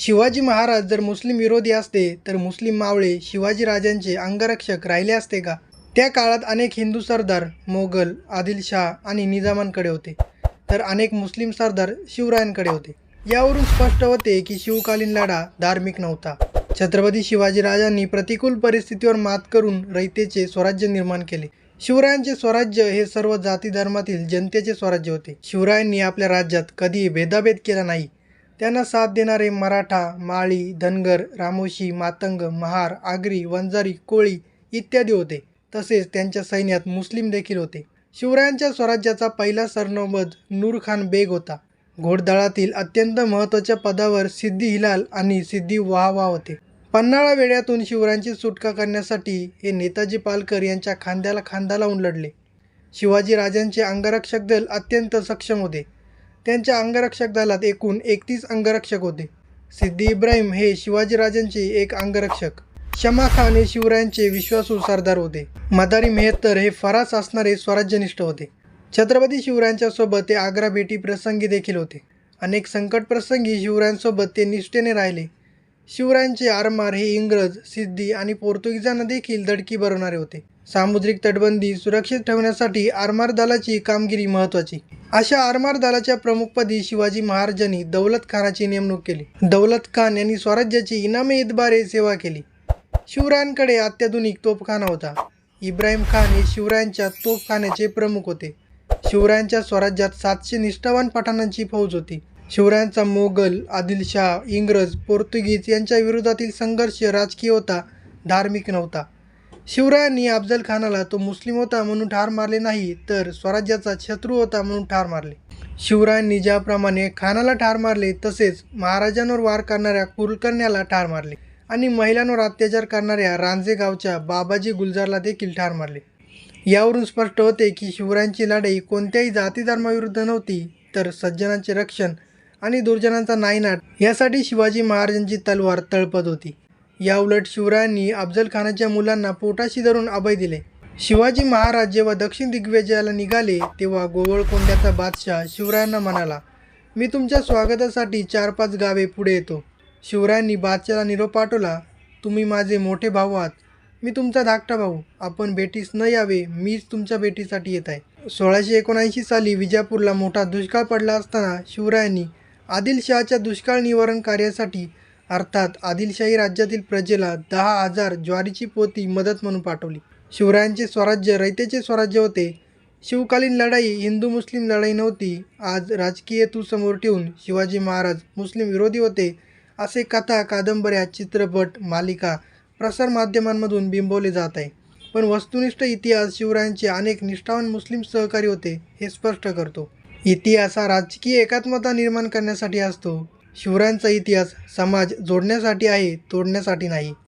शिवाजी महाराज जर मुस्लिम विरोधी असते तर मुस्लिम मावळे शिवाजीराजांचे अंगरक्षक राहिले असते का? त्या काळात अनेक हिंदू सरदार मोगल आदिलशाह आणि निजामांकडे होते. तर अनेक मुस्लिम सरदार शिवरायांकडे होते. यावरून स्पष्ट होते की शिवकालीन लढा धार्मिक नव्हता. छत्रपती शिवाजीराजांनी प्रतिकूल परिस्थितीवर मात करून रयतेचे स्वराज्य निर्माण केले. शिवरायांचे स्वराज्य हे सर्व जाती धर्मातील जनतेचे स्वराज्य होते. शिवरायांनी आपल्या राज्यात कधीही भेदाभेद केला नाही. त्यांना साथ देणारे मराठा माळी धनगर रामोशी मातंग महार आगरी वंजारी कोळी इत्यादी होते. तसेच त्यांच्या सैन्यात मुस्लिम देखील होते. शिवरायांच्या स्वराज्याचा पहिला सरनोबत नूरखान बेग होता. घोडदळातील अत्यंत महत्त्वाच्या पदावर सिद्धी हिलाल आणि सिद्धी वाहवा होते. पन्हाळा वेड्यातून शिवरायांची सुटका करण्यासाठी हे नेताजी पालकर यांच्या खांद्याला खांदा लावून लढले. शिवाजी राजांचे अंगरक्षक दल अत्यंत सक्षम होते. त्यांच्या अंगरक्षक दलात एकूण एकतीस अंगरक्षक होते. सिद्धी इब्राहिम हे शिवाजीराजांचे एक अंगरक्षक. शमा खान हे शिवरायांचे विश्वासू सरदार होते. मदारी मेहत्तर हे फरास असणारे स्वराज्यनिष्ठ होते. छत्रपती शिवरायांच्या सोबत ते आग्रा भेटी प्रसंगी देखील होते. अनेक संकट प्रसंगी शिवरायांसोबत ते निष्ठेने राहिले. शिवरायांचे आरमार हे इंग्रज सिद्धी आणि पोर्तुगीजांना देखील धडकी भरवणारे होते. सामुद्रिक तटबंदी सुरक्षित ठेवण्यासाठी आरमार दलाची कामगिरी महत्त्वाची. अशा आरमार दलाच्या प्रमुखपदी शिवाजी महाराजांनी दौलत खानाची नेमणूक केली. दौलत खान यांनी स्वराज्याची इनामे इतबारे सेवा केली. शिवरायांकडे अत्याधुनिक तोफखाना होता. इब्राहिम खान हे शिवरायांच्या तोफखान्याचे प्रमुख होते. शिवरायांच्या स्वराज्यात सातशे निष्ठावान पठाणांची फौज होती. शिवरायांचा मोगल आदिलशाह इंग्रज पोर्तुगीज यांच्या विरोधातील संघर्ष राजकीय होता धार्मिक नव्हता. शिवरायांनी अफजल खानाला तो मुस्लिम होता म्हणून ठार मारले नाही तर स्वराज्याचा शत्रू होता म्हणून ठार मारले. शिवरायांनी ज्याप्रमाणे खानाला ठार मारले तसेच महाराजांवर वार करणाऱ्या कुलकर्ण्याला ठार मारले आणि महिलांवर अत्याचार करणाऱ्या रांजे गावच्या बाबाजी गुलजारला देखील ठार मारले. यावरून स्पष्ट होते की शिवरायांची लढाई कोणत्याही जाती धर्माविरुद्ध नव्हती तर सज्जनांचे रक्षण आणि दुर्जनांचा नायनाट यासाठी शिवाजी महाराजांची तलवार तळपत होती. याउलट शिवरायांनी अफजल खानाच्या मुलांना पोटाशी धरून अभय दिले. शिवाजी महाराज जेव्हा दक्षिण दिग्विजयाला निघाले तेव्हा गोवळकोंड्याचा बादशाह शिवरायांना म्हणाला मी तुमच्या स्वागतासाठी चार पाच गावे पुढे येतो. शिवरायांनी बादशाला निरोप पाठवला तुम्ही माझे मोठे भाऊ आहात. मी तुमचा धाकटा भाऊ. आपण भेटीस न यावे मीच तुमच्या भेटीसाठी येत आहे. सोळाशे एकोणऐंशी साली विजापूरला मोठा दुष्काळ पडला असताना शिवरायांनी आदिलशहाच्या दुष्काळ निवारण कार्यासाठी अर्थात आदिलशाही राज्यातील प्रजेला दहा हजार ज्वारीची पोती मदत म्हणून पाठवली. शिवरायांचे स्वराज्य रयतेचे स्वराज्य होते. शिवकालीन लढाई हिंदू मुस्लिम लढाई नव्हती. आज राजकीय हेतू समोर ठेवून शिवाजी महाराज मुस्लिम विरोधी होते असे कथा कादंबऱ्या चित्रपट मालिका प्रसारमाध्यमांमधून बिंबवले जात आहे. पण वस्तुनिष्ठ इतिहास शिवरायांचे अनेक निष्ठावान मुस्लिम सहकारी होते हे स्पष्ट करतो. इतिहास हा राजकीय एकात्मता निर्माण करण्यासाठी असतो. शिवरायांचा इतिहास समाज जोडण्यासाठी आहे तोडण्यासाठी नाही.